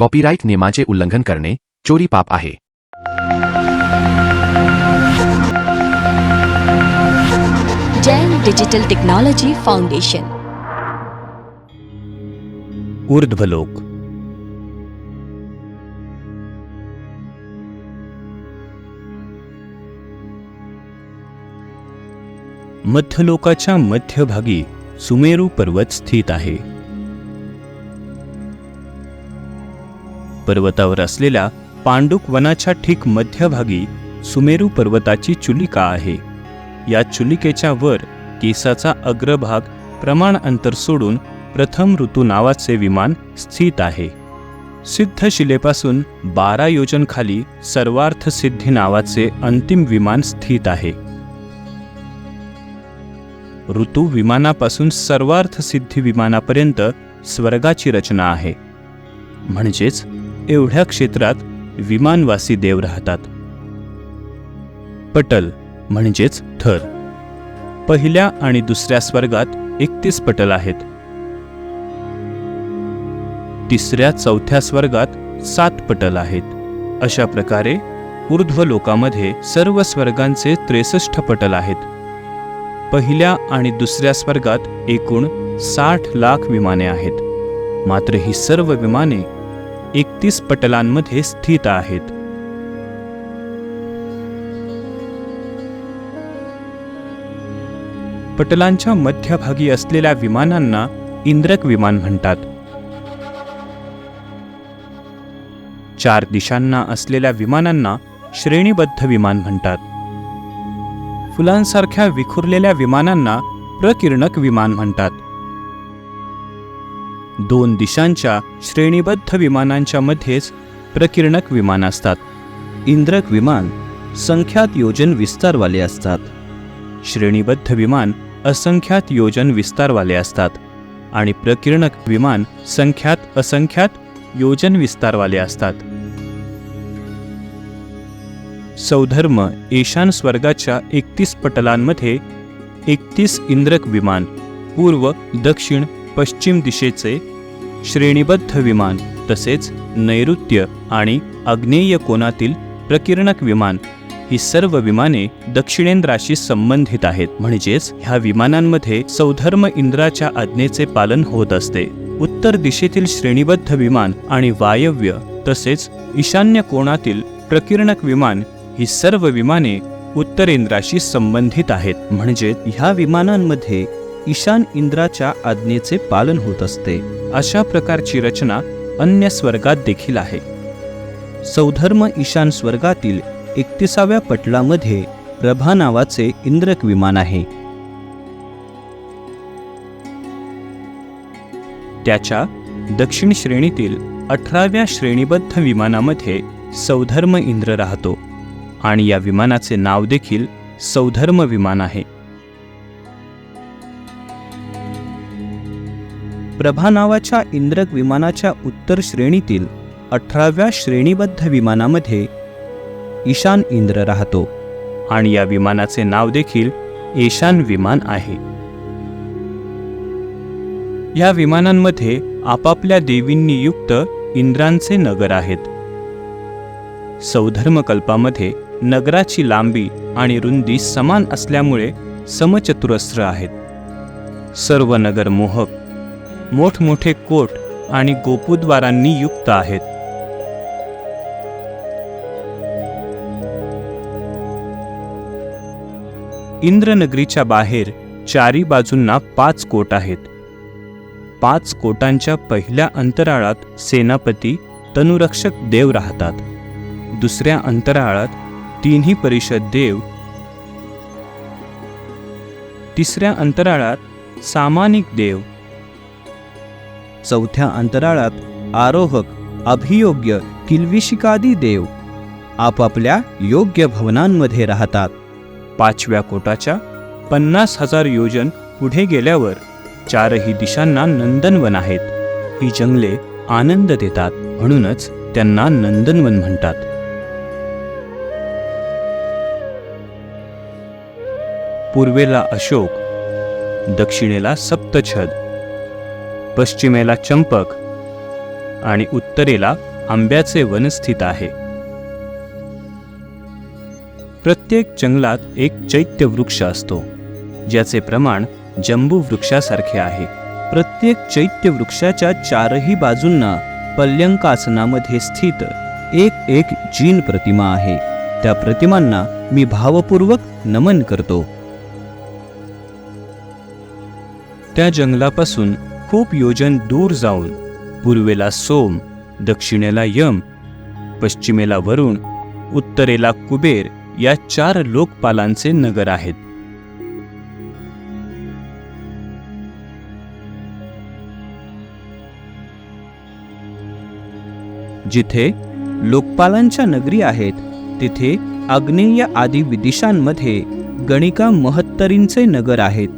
Copyright नियमाचे उल्लंघन करणे चोरी पाप आहे. Jain digital technology foundation. ऊर्ध्वलोक मध्यलोकाच्या मध्यभागी सुमेरू पर्वत स्थित आहे. पर्वतावर असलेल्या पांडुक वनाच्या ठीक मध्यभागी सुमेरू पर्वताची चुलिका आहे. या चुलिकेच्या वर केसाचा अग्रभाग प्रमाण अंतर सोडून प्रथम ऋतू नावाचे विमान स्थित आहे. सिद्ध शिलेपासून बारा योजन खाली सर्वार्थ सिद्धी नावाचे अंतिम विमान स्थित आहे. ऋतू विमानापासून सर्वार्थ सिद्धी विमानापर्यंत स्वर्गाची रचना आहे. म्हणजेच एवढ्या क्षेत्रात विमानवासी देव राहतात. पटल म्हणजेच थर. पहिल्या आणि दुसऱ्या स्वर्गात एकतीस पटल आहेत. तिसऱ्या चौथ्या स्वर्गात सात पटल आहेत. अशा प्रकारे ऊर्ध्व लोकामध्ये सर्व स्वर्गांचे त्रेसष्ट पटल आहेत. पहिल्या आणि दुसऱ्या स्वर्गात एकूण साठ लाख विमाने आहेत. मात्र ही सर्व विमाने एकतीस पटलांमध्ये स्थित आहेत. पटलांच्या मध्यभागी असलेल्या विमानांना इंद्रक विमान म्हणतात. चार दिशांना असलेल्या विमानांना श्रेणीबद्ध विमान म्हणतात. फुलांसारख्या विखुरलेल्या विमानांना प्रकिरणक विमान म्हणतात. दोन दिशांच्या श्रेणीबद्ध विमानांच्या मध्येच प्रकिरणक विमान असतात. इंद्रक विमान संख्यात योजन विस्तारवाले असतात. श्रेणीबद्ध विमान असंख्यात योजन विस्तारवाले असतात आणि प्रकिरणक विमान संख्यात असंख्यात योजन विस्तारवाले असतात. सौधर्म ईशान स्वर्गाच्या एकतीस पटलांमध्ये एकतीस इंद्रक विमान पूर्व दक्षिण पश्चिम दिशेचे श्रेणीबद्ध विमान तसेच नैऋत्य आणि आग्नेय कोनातील प्रकिरणक विमान ही सर्व विमाने दक्षिणेंद्राशी संबंधित आहेत. म्हणजेच ह्या विमानांमध्ये सौधर्म इंद्राच्या आज्ञेचे पालन होत असते. उत्तर दिशेतील श्रेणीबद्ध विमान आणि वायव्य तसेच ईशान्य कोणातील प्रकिरणक विमान ही सर्व विमाने उत्तरेंद्राशी संबंधित आहेत. म्हणजे ह्या विमानांमध्ये ईशान इंद्राच्या आज्ञेचे पालन होत असते. अशा प्रकारची रचना अन्य स्वर्गात देखील आहे. सौधर्म ईशान स्वर्गातील एकतीसाव्या पटलामध्ये प्रभा नावाचे इंद्रक विमान आहे. त्याच्या दक्षिण श्रेणीतील अठराव्या श्रेणीबद्ध विमानामध्ये सौधर्म इंद्र राहतो. आणि या विमानाचे नाव देखील सौधर्म विमान आहे. प्रभा नावाच्या इंद्रक विमानाच्या उत्तर श्रेणीतील अठराव्या श्रेणीबद्ध विमानामध्ये ईशान इंद्र राहतो आणि या विमानाचे नाव देखील ईशान विमान आहे. या विमानांमध्ये आपापल्या देवींनी युक्त इंद्रांचे नगर आहेत. सौधर्मकल्पामध्ये नगराची लांबी आणि रुंदी समान असल्यामुळे समचतुरस्र आहेत. सर्व नगर मोहक मोठमोठे कोट आणि गोपुद्वारांनी युक्त आहेत. इंद्रनगरीच्या बाहेर चारी बाजूंना पाच कोट आहेत. पाच कोटांच्या पहिल्या अंतराळात सेनापती तनुरक्षक देव राहतात. दुसऱ्या अंतराळात तिन्ही परिषद देव. तिसऱ्या अंतराळात सामानिक देव. चौथ्या अंतराळात आरोहक अभियोग्य किल्विशिकादी देव आपापल्या योग्य भवनांमध्ये राहतात. पाचव्या कोटाच्या पन्नास हजार योजन पुढे गेल्यावर चारही दिशांना नंदनवन आहेत. ही जंगले आनंद देतात म्हणूनच त्यांना नंदनवन म्हणतात. पूर्वेला अशोक दक्षिणेला सप्तछद पश्चिमेला चंपक आणि उत्तरेला आंब्याचे वन स्थित आहे. प्रत्येक जंगलात एक चैत्य वृक्ष असतो ज्याचे प्रमाण जंबू वृक्षासारखे आहे. प्रत्येक चैत्य वृक्षाच्या चारही बाजूंना पल्यंकासनामध्ये स्थित एक एक जीन प्रतिमा आहे. त्या प्रतिमांना मी भावपूर्वक नमन करतो. त्या जंगलापासून खूप योजन दूर जाऊन पूर्वेला सोम दक्षिणेला यम पश्चिमेला वरुण उत्तरेला कुबेर या चार लोकपालांचे नगर आहेत. जिथे लोकपालांच्या नगरी आहेत तिथे आग्नेय आदी विदिशांमध्ये गणिका महत्तरींचे नगर आहेत.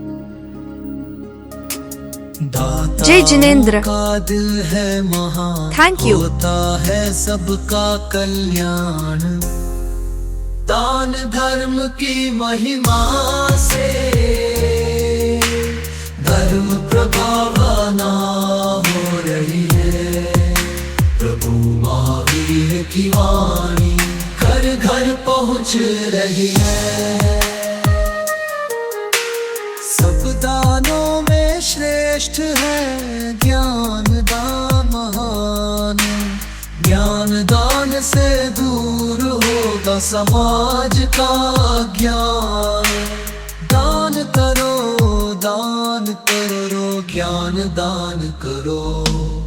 जय जिनेंद्र। का दिल है महान? Thank you. होता है सबका कल्याण। दान धर्म की महिमा से। धर्म प्रभावना हो रही है। प्रभु महावीर की वाणी घर घर पहुंच रही है। सब दानों में श्रेष्ठ है ज्ञान दान महान। ज्ञान दान से दूर होगा समाज का ज्ञान। दान करो दान करो ज्ञान दान करो।